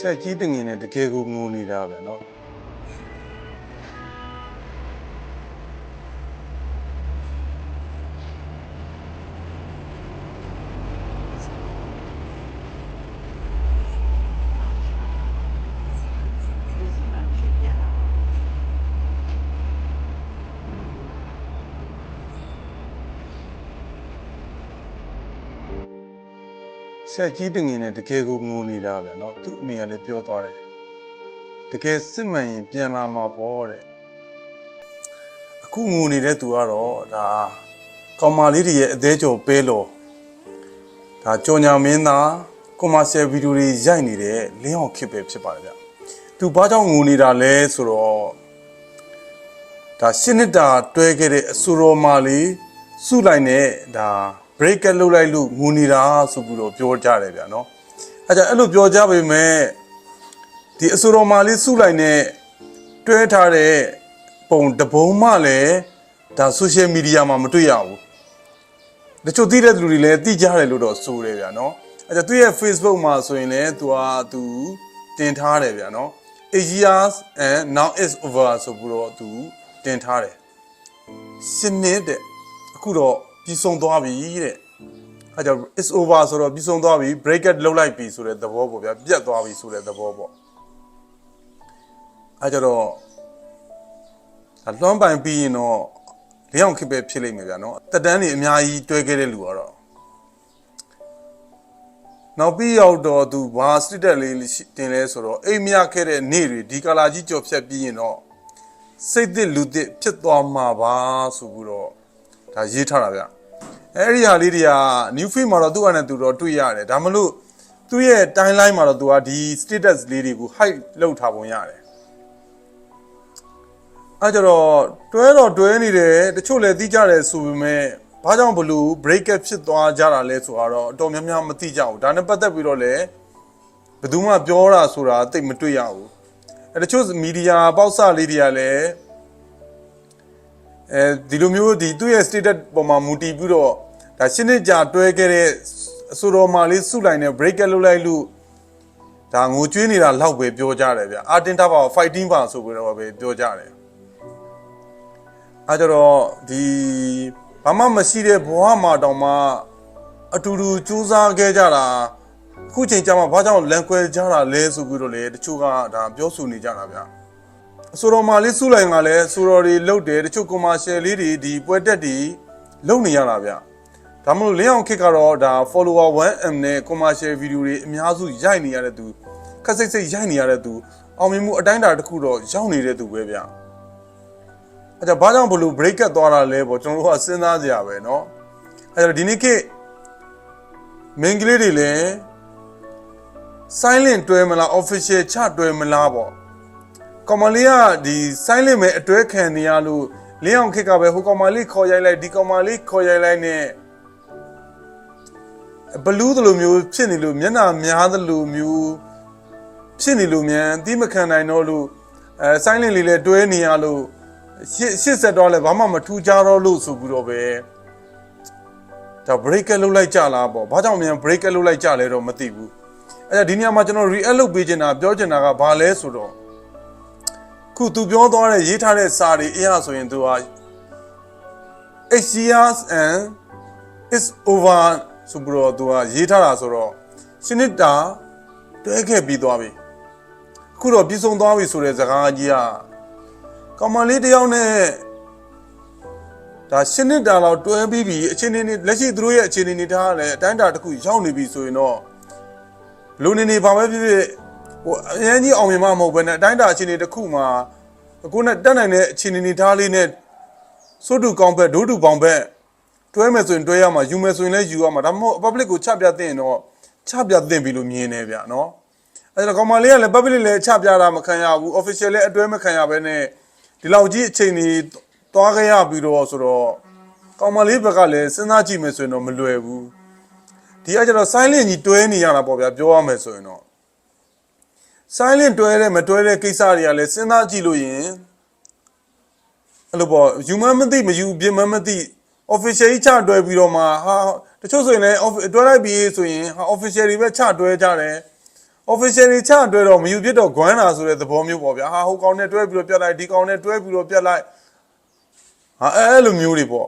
ဆက်ကြီးတငင်နဲ့တကယ်ကိုငိုနေတာပဲเนาะ ဆက်ကြီးတငင်နဲ့တကယ်ကိုငိုနေတာဗျာနော်သူ့အမေကလည်းပြောသွားတယ်တကယ်စစ်မှန်ရင်ပြန်လာမှာပေါ့တဲ့အခုငိုနေတဲ့သူကတော့ဒါကောင်မလေးတွေရဲ့အသေးကျော်ပဲလော်ဒါကြော်ညာမင်းသားကွန်မာဆယ်ဗီဒီယိုတွေရိုက်နေတဲ့လင်းအောင်ခစ်ပဲဖြစ်ပါတယ်ဗျသူဘာကြောင့်ငိုနေတာလဲဆိုတော့ဒါရှင်းနစ်တာတွဲခဲ့တဲ့အဆူတော်မာလေးစုလိုက်နဲ့ဒါ break လုပ်လိုက်လို့ငိုနေတာဆိုပြီးတော့ပြောကြတယ်ဗျာနော်အဲကြအဲ့လိုပြောကြပေမဲ့ဒီအဆူရောမာလေးစုလိုက်နဲ့တွဲထားတဲ့ပုံတပုံမှလည်းဒါ social media မှာမတွေ့ရဘူးတချို့သိတဲ့လူတွေလည်းသိကြတယ်လို့တော့ဆိုတယ်ဗျာနော်အဲကြသူရဲ့ Facebook မှာဆိုရင်လည်းသူကသူတင်ထားတယ်ဗျာနော် eight years and now is over ဆိုပြီးတော့သူတင်ထားတယ်ရှင်းနေတဲ့အခုတော့ ပြီးဆုံးသွားပြီတဲ့အဲကြောင့် is over ဆိုတော့ပြီးဆုံးသွားပြီ break it လုပ်လိုက်ပြီဆိုတဲ့သဘောပေါ့ဗျာပြတ်သွားပြီဆိုတဲ့သဘောပေါ့အဲကြတော့ဒါလွှမ်းပိုင်ပြီးရင်တော့လျောင်းခစ်ပဲဖြစ်လိမ့်မယ်ဗျာနော်တက်တန်းတွေအများကြီးတွဲခဲ့တဲ့လူကတော့နောက်ပြီးရောက်တော့သူဘာစတစ်တက်လေးတင်လဲဆိုတော့အိမ်မရခဲ့တဲ့နေ့တွေဒီကာလာကြီးကြော်ဖြတ်ပြီးရင်တော့စိတ်သစ်လူသစ်ဖြစ်သွားမှာပါဆိုပြီးတော့ ဒါရေးထားတာဗျအဲ့ဒီဟာလေးတွေက new feed မှာတော့သူ့အနေနဲ့သူတော့တွေ့ရတယ်ဒါမလို့သူ့ရဲ့ timeline မှာတော့သူကဒီ status လေးတွေကို hide လုပ်ထားပုံရတယ်အဲ့ကြတော့တွဲတော့တွဲနေတယ်တချို့လည်းသိကြတယ်ဆိုပေမဲ့ဘာကြောင့်ဘလို့ break up ဖြစ်သွားကြတာလဲဆိုတော့အတော်များများမသိကြဘူးဒါနဲ့ပတ်သက်ပြီးတော့လည်းဘယ်သူမှပြောတာဆိုတာတိတ်မတွေ့ရဘူးအဲတချို့မီဒီယာပေါက်စလေးတွေကလည်း အဲဒီလိုမျိုးဒီသူ့ရဲ့ status ပေါ်မှာမူတည်ပြီးတော့ဒါရှင်းနေကြတွဲခဲ့တဲ့အဆိုတော်မာလေးစုလိုက်နဲ့ break လုပ်လိုက်လို့ဒါငိုကြွေးနေတာလောက်ပဲပြောကြတယ်ဗျအာတင်တာပါ fighting ပါဆိုပြီးတော့ပဲပြောကြတယ်အဲကြတော့ဒီဘာမှမရှိတဲ့ဘဝမှာတောင်မှအတူတူစူးစမ်းခဲ့ကြတာအခုချိန်ကျမှဘာကြောင့်လန်ခွဲကြတာလဲဆိုပြီးတော့လေတချို့ကဒါပြောဆိုနေကြတာဗျအ ဆိုတော်မာလေးစုလိုင်ကလည်းဆိုတော်တွေလုတ်တယ်တချို့ commercial လေးတွေဒီပွဲတက်တွေလုတ်နေရတာဗျဒါမလို့လင်းအောင်ခစ်ကတော့ဒါ follower 1m နဲ့ commercial video တွေအများစုရိုက်နေရတဲ့သူခက်စိတ်စိတ်ရိုက်နေရတဲ့သူအောင်မြင်မှုအတိုင်းအတာတစ်ခုတော့ရောက်နေတဲ့သူပဲဗျအဲဒါဘာကြောင့်ဘလို့ break ကတ်သွားတာလဲပေါ့ကျွန်တော်တို့ကစဉ်းစားကြရပဲเนาะအဲဒါဒီနေ့ခေတ်မင်းကလေးတွေလည်း silent တွဲမလား official ချတွဲမလားပေါ့ ကောင်မလေးကဒီ silent ပဲအတွဲခံနေရလို့လင်းအောင်ခစ်ကပဲဟိုကောင်မလေးခေါ်ရိုက်လိုက်ဒီကောင်မလေးခေါ်ရိုက်လိုက်နဲ့ဘလူးသလိုမျိုးဖြစ်နေလို့မျက်နှာများသလိုမျိုးဖြစ်နေလို့မြန်အတိမခံနိုင်တော့လို့အဲ silent လေးလည်းတွဲနေရလို့ရှစ်ရှစ်ဆက်တော့လည်းဘာမှမထူးကြတော့လို့ဆိုပြီးတော့ပဲဒါ break လုပ်လိုက်ကြလားပေါ့ဘာကြောင့်မြန် break လုပ်လိုက်ကြလဲတော့မသိဘူးအဲ့ဒါဒီနေရာမှာကျွန်တော် react လုပ်ပေးချင်တာပြောချင်တာကဘာလဲဆိုတော့ ခုသူပြောသွားတဲ့ရေးထားတဲ့စာတွေအရာဆိုရင်သူက8 years and is over ဆိုပြီးတော့သူကရေးထားတာဆိုတော့ရှင်းနေတာတွဲခဲ့ပြီးသွားပြီခုတော့ပြည်ဆုံးသွားပြီဆိုတဲ့စကားကြီးကကောင်မလေးတယောက်နဲ့ဒါရှင်းနေတာတော့တွဲပြီးပြီအချင်းနေလက်ရှိသူတို့ရဲ့အခြေအနေနေထားရတဲ့အတိုင်းအတာတစ်ခုရောက်နေပြီဆိုရင်တော့လူနေနေဘာပဲဖြစ်ဖြစ် ဟိုအရင်ကြီးအောင်မြင်မှမဟုတ်ဘဲနဲ့အတိုင်းအတာအခြေအနေတစ်ခုမှာကိုနဲ့တက်နိုင်တဲ့အခြေအနေနေသားလေးနဲ့စိုးတူကောင်းဘက်ဒိုးတူပေါင်ဘက်တွဲမယ်ဆိုရင်တွဲရမှာယူမယ်ဆိုရင်လည်းယူရမှာဒါမှမဟုတ် public ကိုချပြသင့်ရင်တော့ချပြသင့်ပြီလို့မြင်နေဗျာနော်အဲဒါကောင်မလေးကလည်း public လည်းချပြတာမခံရဘူး official လည်းအတွဲမခံရဘဲနဲ့ဒီလောက်ကြီးအချိန်ကြီးသွားခဲ့ရပြီးတော့ဆိုတော့ကောင်မလေးဘက်ကလည်းစဉ်းစားကြည့်မယ်ဆိုရင်တော့မလွယ်ဘူးဒီအကြတော့ silent ကြီးတွဲနေရတာပေါ့ဗျာပြောရမယ်ဆိုရင်တော့ silent တွဲတဲ့မတွဲတဲ့ကိစ္စတွေကလည်းစဉ်းစားကြည့်လို့ရင်အဲ့လိုပေါ့ယူမမသိမယူပြင်မမသိ official ကြီးချတွဲပြီးတော့မှဟာတချို့ဆိုရင်လည်း off- တွဲလိုက်ပြီးဆိုရင်ဟာ official တွေပဲချတွဲကြတယ် official တွေချတွဲတော့မယူဖြစ်တော့ဂွမ်းတာဆိုတဲ့သဘောမျိုးပေါ့ဗျာဟာဟိုကောင်နဲ့တွဲပြီးတော့ပြတ်လိုက်ဒီကောင်နဲ့တွဲပြီးတော့ပြတ်လိုက်ဟာအဲအဲ့လိုမျိုးတွေပေါ့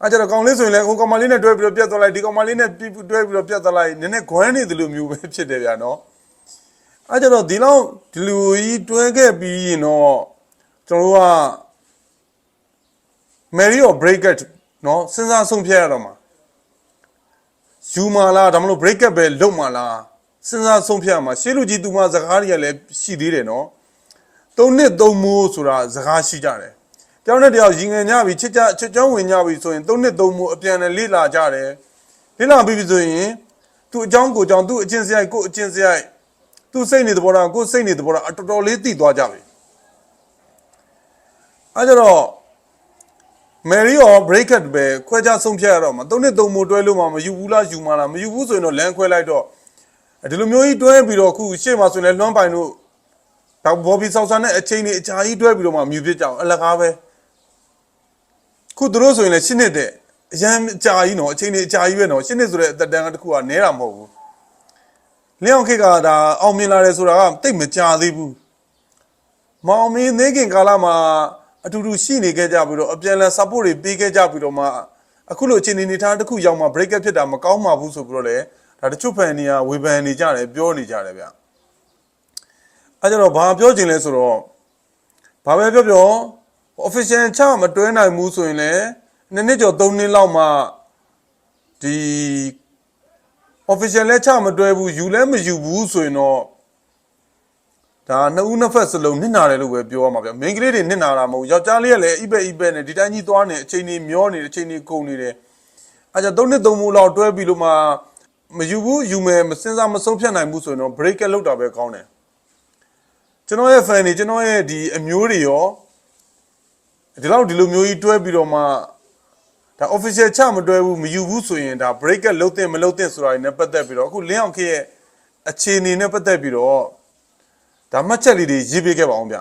အဲကြတော့ကောင်လေးဆိုရင်လည်းဟိုကောင်မလေးနဲ့တွဲပြီးတော့ပြတ်သွားလိုက်ဒီကောင်မလေးနဲ့ပြီးတွဲပြီးတော့ပြတ်သွားလိုက်နည်းနည်းဂွမ်းနေတယ်လို့မျိုးပဲဖြစ်တယ်ဗျာနော် အဲကြတော့ဒီလောက်ဒီလူကြီးတွဲခဲ့ပြီးရင်တော့ကျွန်တော်တို့က Mary or break it နော်စဉ်းစားဆုံးဖြတ်ရတော့မှာယူမာလားဒါမလို့ break up ပဲလုပ်မှာလားစဉ်းစားဆုံးဖြတ်ရမှာရှေးလူကြီးသူမစကားတွေကလည်းရှိသေးတယ်နော်သုံးနှစ်သုံးမိုးဆိုတာစကားရှိကြတယ်တယောက်နဲ့တယောက်ရင်ငယ်ညပြီချစ်ကြချစ်ကြောင်းဝင်ညပြီဆိုရင်သုံးနှစ်သုံးမိုးအပြန်နဲ့လေ့လာကြတယ်လေ့လာပြီးပြီဆိုရင်သူ့အကြောင်းကိုအကြောင်းသူ့အချင်းစရိုက်ကို့အချင်းစရိုက် သူ့စိတ်နေသဘောထားကို့စိတ်နေသဘောထားအတော်တော်လေးသိသွားကြပြီအဲကြတော့ Mary ရော break it ပဲခွဲခြားဆုံးဖြတ်ရတော့မှာသုံးနှစ်သုံးမိုးတွဲလို့မှမယူဘူးလားယူမလားမယူဘူးဆိုရင်တော့လမ်းခွဲလိုက်တော့ဒီလိုမျိုးကြီးတွဲပြီးတော့အခုရှေ့မှာဆိုရင်လည်းလွှမ်းပိုင်တို့တော့ဘော်ဘီဆောက်ဆန်နဲ့အချိန်ကြီးအကြာကြီးတွဲပြီးတော့မှမြူဖြစ်ကြအောင်အလကားပဲခုသူတို့ဆိုရင်လည်းရှင်းနှစ်တဲ့အရန်အကြာကြီးနော်အချိန်ကြီးအကြာကြီးပဲနော်ရှင်းနှစ်ဆိုတဲ့အသက်တန်းကတခုကနဲတာမဟုတ်ဘူး လင်းအောင်ခေတ်ကဒါအောင်မြင်လာတယ်ဆိုတာကတိတ်မကြာသေးဘူးမောင်မင်းနေခင်ကာလမှာအတူတူရှိနေခဲ့ကြပြီးတော့အပြန်အလှန် support တွေပေးခဲ့ကြပြီးတော့မှအခုလိုအခြေအနေနေထားတစ်ခုရောက်မှ break up ဖြစ်တာမကောင်းပါဘူးဆိုပြီးတော့လေဒါတချို့ဖန်တွေကဝေဖန်နေကြတယ်ပြောနေကြတယ်ဗျအဲကြတော့ဘာပြောချင်လဲဆိုတော့ဘာပဲပြောပြော official ချမတွဲနိုင်ဘူးဆိုရင်လည်းနှစ်နှစ်ကျော်သုံးနှစ်လောက်မှဒီ official လည်းချမတွဲဘူးယူလည်းမယူဘူးဆိုရင်တော့ဒါနှစ်ဦးနှစ်ဖက်စလုံးနစ်နာတယ်လို့ပဲပြောရမှာဗျမိန်းကလေးတွေနစ်နာတာမဟုတ်ယောက်ျားလေးကလည်းအိပဲအိပဲနဲ့ဒီတိုင်းကြီးသွားနေအချိန်ကြီးမျောနေအချိန်ကြီးကုန်နေတယ်အဲကြသုံးနှစ်သုံးမိုးလောက်တွဲပြီးလို့မှမယူဘူးယူမယ်မစင်စားမဆုံးဖြတ်နိုင်ဘူးဆိုရင်တော့ break လောက်တာပဲကောင်းတယ်ကျွန်တော်ရဲ့ fan တွေကျွန်တော်ရဲ့ဒီအမျိုးတွေရောဒီလောက်ဒီလိုမျိုးကြီးတွဲပြီးတော့မှ ဒါ official ချမတွဲဘူးမယူဘူးဆိုရင်ဒါ break လောက်တဲ့မလောက်တဲ့ဆိုတာတွေနဲ့ပတ်သက်ပြီးတော့အခုလင်းအောင်ခေရဲ့အခြေအနေနဲ့ပတ်သက်ပြီးတော့ဒါမှတ်ချက်လေးတွေရေးပေးခဲ့ပါအောင်ဗျ